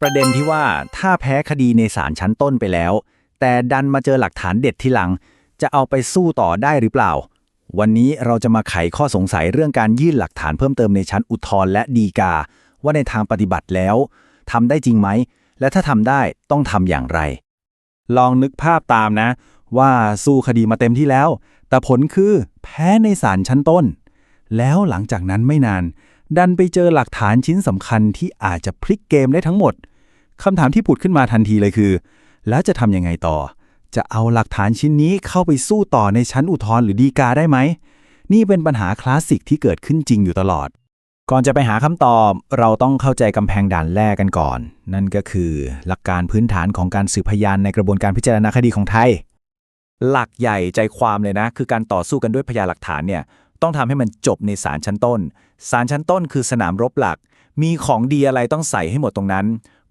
ประเด็นที่ว่าถ้าแพ้คดีในศาลชั้นต้นไปแล้ว แต่ดันมาเจอหลักฐานเด็ดทีหลัง จะเอาไปสู้ต่อได้หรือเปล่า วันนี้เราจะมาไขข้อสงสัยเรื่องการยื่นหลักฐานเพิ่มเติมในชั้นอุทธรณ์และฎีกา ว่าในทางปฏิบัติแล้วทำได้จริงไหม และถ้าทำได้ต้องทำอย่างไร ลองนึกภาพตามนะ ว่าสู้คดีมาเต็มที่แล้ว แต่ผลคือแพ้ในศาลชั้นต้น แล้วหลังจากนั้นไม่นาน ดันไปเจอหลักฐานชิ้นสำคัญที่อาจจะพลิกเกมได้ทั้งหมด คำถามที่ผุดขึ้นมาทันทีเลยคือ แล้วจะทำยังไงต่อ จะเอาหลักฐานชิ้นนี้เข้าไปสู้ต่อในชั้นอุทธรณ์หรือฎีกาได้ไหม นี่เป็นปัญหาคลาสสิกที่เกิดขึ้นจริงอยู่ตลอด ก่อนจะไปหาคำตอบ เราต้องเข้าใจกำแพงด่านแรกกันก่อน นั่นก็คือหลักการพื้นฐานของการสืบพยานในกระบวนการพิจารณาคดีของไทย หลักใหญ่ใจความเลยนะ คือการต่อสู้กันด้วยพยานหลักฐานเนี่ยต้องทำให้มันจบในศาลชั้นต้น ศาลชั้นต้นคือสนามรบหลัก มีของดีอะไรต้องใส่ให้หมดตรงนั้น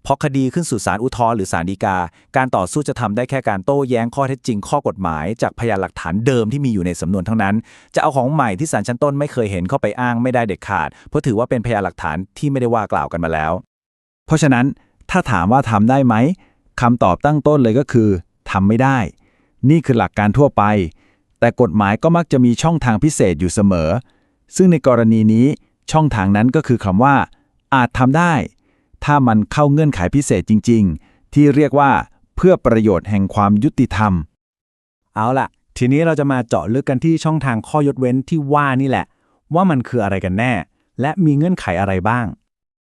พอคดีขึ้นสู่ศาลอุทธรณ์หรือศาลฎีกา การต่อสู้จะทำได้แค่การโต้แย้งข้อเท็จจริงข้อกฎหมาย จากพยานหลักฐานเดิมที่มีอยู่ในสำนวนเท่านั้น จะเอาของใหม่ที่ศาลชั้นต้นไม่เคยเห็นเข้าไปอ้างไม่ได้เด็ดขาด เพราะถือว่าเป็นพยานหลักฐานที่ไม่ได้ว่ากล่าวกันมาแล้ว เพราะฉะนั้นถ้าถามว่าทำได้ไหมคำตอบตั้งต้นเลยก็คือทำไม่ได้ นี่คือหลักการทั่วไป แต่กฎหมายก็มักจะมีช่องทางพิเศษอยู่เสมอ ซึ่งในกรณีนี้ช่องทางนั้นก็คือคำว่า อาจทำได้ ถ้ามันเข้าเงื่อนไขพิเศษจริง ๆ ที่เรียกว่าเพื่อประโยชน์แห่งความยุติธรรม เอาล่ะ ทีนี้เราจะมาเจาะลึกกันที่ช่องทางข้อยกเว้นที่ว่านี่แหละ ว่ามันคืออะไรกันแน่ และมีเงื่อนไขอะไรบ้าง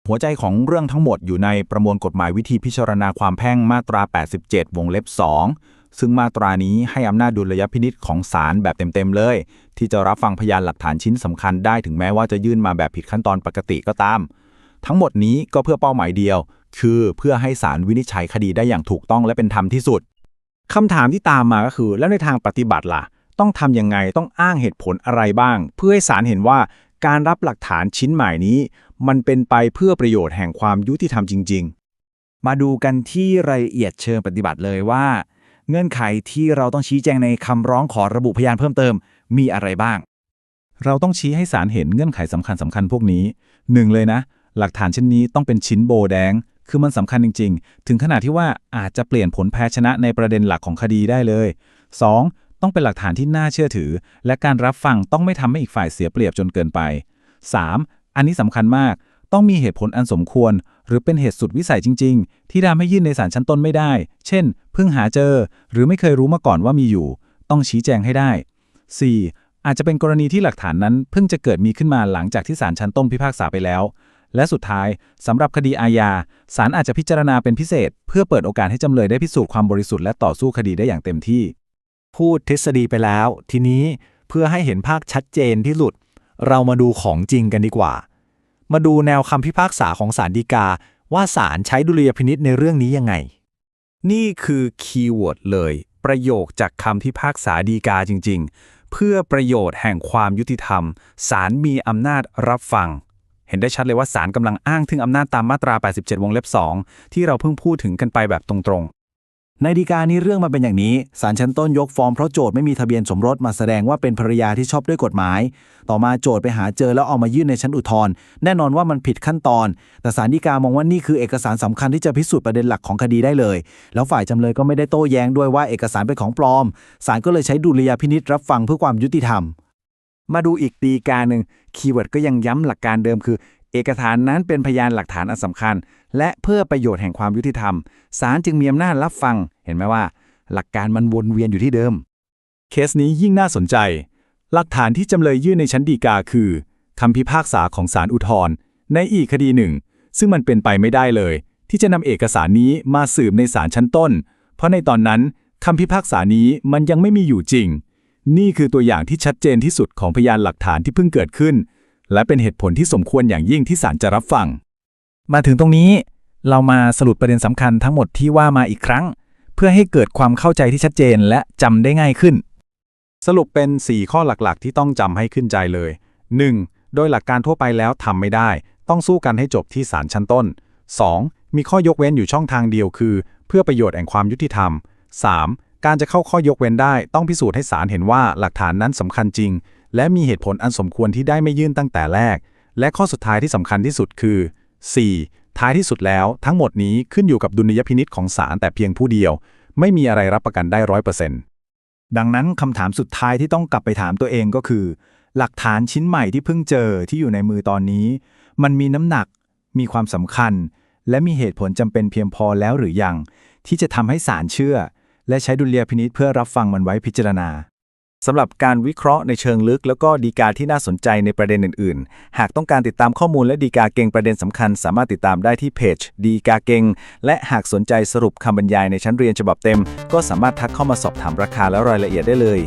หัวใจของเรื่องทั้งหมดอยู่ในประมวลกฎหมายวิธีพิจารณาความแพ่งมาตรา 87 วงเล็บ 2ซึ่งมาตรานี้ให้อำนาจดุลยพินิษของศาลแบบเต็ม ๆ เลย ที่จะรับฟังพยานหลักฐานชิ้นสำคัญได้ถึงแม้ว่าจะยื่นมาแบบผิดขั้นตอนปกติก็ตาม ทั้งหมดนี้ก็เพื่อเป้าหมายเดียว คือเพื่อให้ศาลวินิจฉัยคดีได้อย่างถูกต้องและเป็นธรรมที่สุดคำถามที่ตามมาก็คือ แล้วในทางปฏิบัติล่ะ ต้องทำยังไงต้องอ้างเหตุผลอะไรบ้าง เพื่อให้ศาลเห็นว่าการรับหลักฐานชิ้นใหม่นี้ มันเป็นไปเพื่อประโยชน์แห่งความยุติธรรมจริง ๆ มาดูกันที่รายละเอียดเชิงปฏิบัติเลยว่า เงื่อนไขที่เราต้องชี้แจงในคำร้องขอระบุพยานเพิ่มเติม มีอะไรบ้าง เราต้องชี้ให้ศาลเห็นเงื่อนไขสำคัญสำคัญพวกนี้หนึ่งเลยนะ หลักฐานชิ้นนี้ต้องเป็นชิ้นโบแดง คือมันสำคัญจริง ๆ ถึงขนาดที่ว่าอาจจะเปลี่ยนผลแพ้ชนะในประเด็นหลักของคดีได้เลย 2. ต้องเป็นหลักฐานที่น่าเชื่อถือ และการรับฟังต้องไม่ทำให้อีกฝ่ายเสียเปรียบจนเกินไป 3. อันนี้สำคัญมาก ต้องมีเหตุผลอันสมควร หรือเป็นเหตุสุดวิสัยจริง ๆ ที่ทำให้ยื่นในศาลชั้นต้นไม่ได้ เช่น เพิ่งหาเจอ หรือไม่เคยรู้มาก่อนว่ามีอยู่ ต้องชี้แจงให้ได้ 4. อาจจะเป็นกรณีที่หลักฐานนั้นเพิ่งจะเกิดมีขึ้นมาหลังจากที่ศาลชั้นต้นพิพากษาไปแล้ว และสุดท้ายสำหรับคดีอาญาศาลอาจจะพิจารณาเป็นพิเศษ เพื่อเปิดโอกาสให้จำเลยได้พิสูจน์ความบริสุทธิ์และต่อสู้คดีได้อย่างเต็มที่ พูดทฤษฎีไปแล้ว ทีนี้เพื่อให้เห็นภาพชัดเจนที่สุด เรามาดูของจริงกันดีกว่า มาดูแนวคำพิพากษาของศาลฎีกา ว่าศาลใช้ดุลยพินิษในเรื่องนี้ยังไง นี่คือคีย์เวิร์ดเลย ประโยคจากคำพิพากษาฎีกาจริง ๆ เพื่อประโยชน์แห่งความยุติธรรมศาลมีอำนาจรับฟัง ห็นได้ชัดเลยว่าศาลกำลังอ้างถึงอำนาจตามมาตรา 87 วงเล็บ 2 ที่เราเพิ่งพูดถึงกันไปแบบตรงๆ ในดีกานี้เรื่องมาเป็นอย่างนี้ศาลชั้นต้นยกฟ้องเพราะโจทย์ไม่มีทะเบียนสมรสมาแสดงว่าเป็นภรรยาที่ชอบด้วยกฎหมาย ต่อมาโจทย์ไปหาเจอแล้วเอามายื่นในชั้นอุทธรณ์แน่นอนว่ามันผิดขั้นตอน แต่ศาลฎีกามองว่านี่คือเอกสารสำคัญที่จะพิสูจน์ประเด็นหลักของคดีได้เลย แล้วฝ่ายจำเลยก็ไม่ได้โต้แย้งด้วยว่าเอกสารเป็นของปลอมศาลก็เลยใช้ดุลยพินิษรับฟังเพื่อความยุติธรรม มาดูอีกดีกาหนึ่งคีย์เวิร์ดก็ยังย้ำหลักการเดิมคือ เอกสารนั้นเป็นพยานหลักฐานอันสำคัญ และเพื่อประโยชน์แห่งความยุติธรรม ศาลจึงมีอำนาจรับฟัง เห็นไหมว่า หลักการมันวนเวียนอยู่ที่เดิม เคสนี้ยิ่งน่าสนใจ หลักฐานที่จำเลยยื่นในชั้นฎีกาคือคำพิพากษาของศาลอุทธรณ์ในอีกคดีหนึ่ง ซึ่งมันเป็นไปไม่ได้เลย ที่จะนำเอกสารนี้มาสืบในศาลชั้นต้น เพราะในตอนนั้นคำพิพากษานี้มันยังไม่มีอยู่จริง นี่คือตัวอย่างที่ชัดเจนที่สุดของพยานหลักฐานที่เพิ่งเกิดขึ้น และเป็นเหตุผลที่สมควรอย่างยิ่งที่ศาลจะรับฟัง มาถึงตรงนี้ เรามาสรุปประเด็นสำคัญทั้งหมดที่ว่ามาอีกครั้ง เพื่อให้เกิดความเข้าใจที่ชัดเจนและจำได้ง่ายขึ้น สรุปเป็น 4 ข้อหลักๆ ที่ต้องจำให้ขึ้นใจเลย 1. โดยหลักการทั่วไปแล้วทำไม่ได้ ต้องสู้กันให้จบที่ศาลชั้นต้น 2. มีข้อยกเว้นอยู่ช่องทางเดียวคือ เพื่อประโยชน์แห่งความยุติธรรม 3. การจะเข้าข้อยกเว้นได้ ต้องพิสูจน์ให้ศาลเห็นว่าหลักฐานนั้นสำคัญจริง และมีเหตุผลอันสมควรที่ได้ไม่ยื่นตั้งแต่แรก และข้อสุดท้ายที่สำคัญที่สุดคือ 4. ท้ายที่สุดแล้วทั้งหมดนี้ขึ้นอยู่กับดุลยพินิษของศาลแต่เพียงผู้เดียว ไม่มีอะไรรับประกันได้ร้อยเปอร์เซ็นต์ดังนั้นคำถามสุดท้ายที่ต้องกลับไปถามตัวเองก็คือ หลักฐานชิ้นใหม่ที่เพิ่งเจอที่อยู่ในมือตอนนี้ มันมีน้ำหนัก มีความสำคัญ และมีเหตุผลจำเป็นเพียงพอแล้วหรือยัง ที่จะทำให้ศาลเชื่อ และใช้ดุลยพินิษเพื่อรับฟังมันไว้พิจารณาสำหรับการวิเคราะห์ในเชิงลึก แล้วก็ดีกาที่น่าสนใจในประเด็นอื่น ๆ หากต้องการติดตามข้อมูลและดีกาเก่งประเด็นสำคัญ สามารถติดตามได้ที่เพจดีกาเก่งและหากสนใจสรุปคำบรรยายในชั้นเรียนฉบับเต็ม ก็สามารถทักเข้ามาสอบถามราคาและรายละเอียดได้เลย